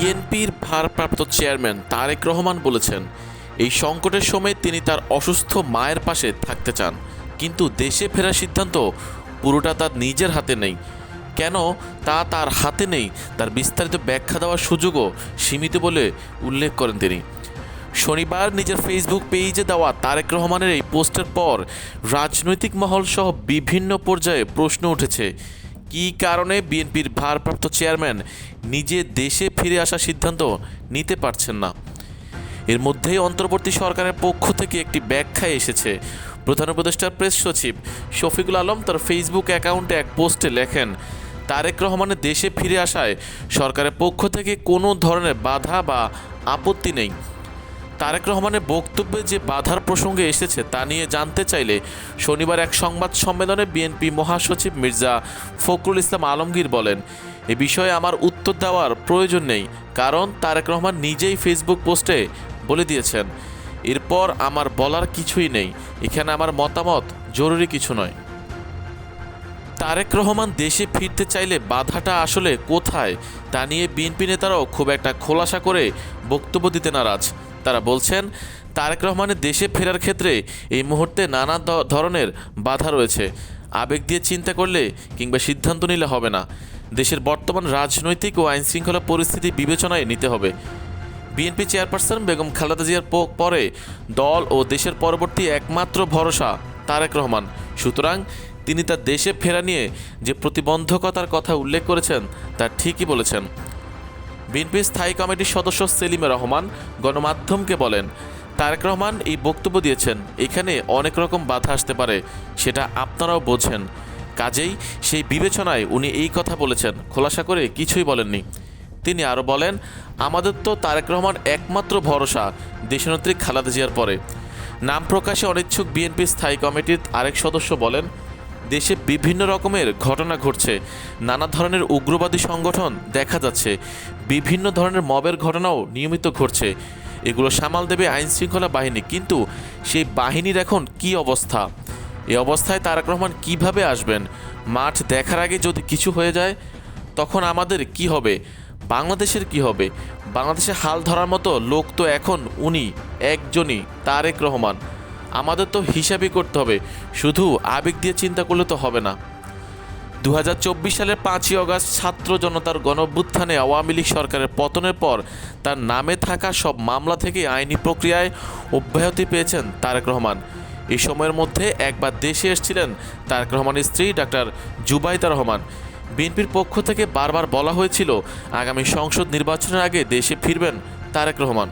বিএনপির ভারপ্রাপ্ত চেয়ারম্যান তারেক রহমান বলেছেন, এই সংকটের সময় তিনি তার অসুস্থ মায়ের পাশে থাকতে চান, কিন্তু দেশে ফেরার সিদ্ধান্ত পুরোটা তার নিজের হাতে নেই। কেন তা তার হাতে নেই, তার বিস্তারিত ব্যাখ্যা দেওয়ার সুযোগও সীমিত বলে উল্লেখ করেন তিনি। শনিবার নিজের ফেসবুক পেজে দেওয়া তারেক রহমানের এই পোস্টের পর রাজনৈতিক মহল সহ বিভিন্ন পর্যায়ে প্রশ্ন উঠেছে। কী কারণে বিএনপির ভারপ্রাপ্ত চেয়ারম্যান নিজে দেশে ফিরে আসার সিদ্ধান্ত নিতে পারছেন না? এর মধ্যেই অন্তর্বর্তী সরকারের পক্ষ থেকে একটি ব্যাখ্যা এসেছে। প্রধান উপদেষ্টার প্রেস সচিব শফিকুল আলম তার ফেসবুক অ্যাকাউন্টে এক পোস্টে লেখেন, তারেক রহমানের দেশে ফিরে আসায় সরকারের পক্ষ থেকে কোনো ধরনের বাধা বা আপত্তি নেই। তারেক রহমানের বক্তব্যে যে বাধার প্রসঙ্গে এসেছে তা নিয়ে জানতে চাইলে শনিবার এক সংবাদ সম্মেলনে বিএনপি মহাসচিব মির্জা ফখরুল ইসলাম আলমগীর বলেন, এ বিষয়ে আমার উত্তর দেওয়ার প্রয়োজন নেই, কারণ তারেক রহমান নিজেই ফেসবুক পোস্টে বলে দিয়েছেন, এরপর আমার বলার কিছুই নেই, এখানে আমার মতামত জরুরি কিছু নয়। তারেক রহমান দেশে ফিরতে চাইলে বাধাটা আসলে কোথায়, তা নিয়ে বিএনপি নেতারাও খুব একটা খোলাসা করে বক্তব্য দিতে নারাজ। তারা বলছেন, তারেক রহমানের দেশে ফেরার ক্ষেত্রে এই মুহূর্তে নানা ধরনের বাধা রয়েছে। আবেগ দিয়ে চিন্তা করলে কিংবা সিদ্ধান্ত নিলে হবে না। দেশের বর্তমান রাজনৈতিক ও আইনশৃঙ্খলা পরিস্থিতি বিবেচনায় নিতে হবে। বিএনপি চেয়ারপারসন বেগম খালেদা জিয়ার পরে দল ও দেশের পরবর্তী একমাত্র ভরসা তারেক রহমান। সুতরাং তিনি তার দেশে ফেরা নিয়ে যে প্রতিবন্ধকতার কথা উল্লেখ করেছেন, তা ঠিকই বলেছেন। বিএনপির স্থায়ী কমিটির সদস্য সেলিমে রহমান গণমাধ্যমকে বলেন, তারেক রহমান এই বক্তব্য দিয়েছেন, এখানে অনেক রকম বাধা আসতে পারে, সেটা আপনারাও বোঝেন। কাজেই সেই বিবেচনায় উনি এই কথা বলেছেন, খোলাসা করে কিছুই বলেননি। তিনি আরও বলেন, আমাদের তো তারেক রহমান একমাত্র ভরসা, দেশনেত্রী খালেদা জিয়ার পরে। নাম প্রকাশে অনিচ্ছুক বিএনপির স্থায়ী কমিটির আরেক সদস্য বলেন দেশে বিভিন্ন রকমের ঘটনা ঘটছে। নানা ধরনের উগ্রবাদী সংগঠন দেখা যাচ্ছে। বিভিন্ন ধরনের মবের ঘটনাও নিয়মিত ঘটছে। এগুলো সামাল দেবে আইন শৃঙ্খলা বাহিনী। কিন্তু সেই বাহিনীর এখন কি অবস্থা? এই অবস্থায় তারেক রহমান কীভাবে আসবেন? মাঠ দেখার আগে যদি কিছু হয়ে যায়, তখন আমাদের কি হবে? বাংলাদেশের কি হবে? বাংলাদেশে হাল ধরার মতো লোক তো এখন উনি, একজনই, তারেক রহমান। আমাদের তো হিসাবই করতে হবে। শুধু আবেগ দিয়ে চিন্তা করলে তো হবে না। দু হাজার চব্বিশ সালের পাঁচই অগাস্ট ছাত্র জনতার গণঅভ্যুত্থানে আওয়ামী লীগ সরকারের পতনের পর তার নামে থাকা সব মামলা থেকে আইনি প্রক্রিয়ায় অব্যাহতি পেয়েছেন তারেক রহমান। এই সময়ের মধ্যে একবার দেশে এসেছিলেন তারেক রহমানের স্ত্রী ডাক্তার জুবাইদা রহমান। বিএনপির পক্ষ থেকে বারবার বলা হয়েছিল, আগামী সংসদ নির্বাচনের আগে দেশে ফিরবেন তারেক রহমান।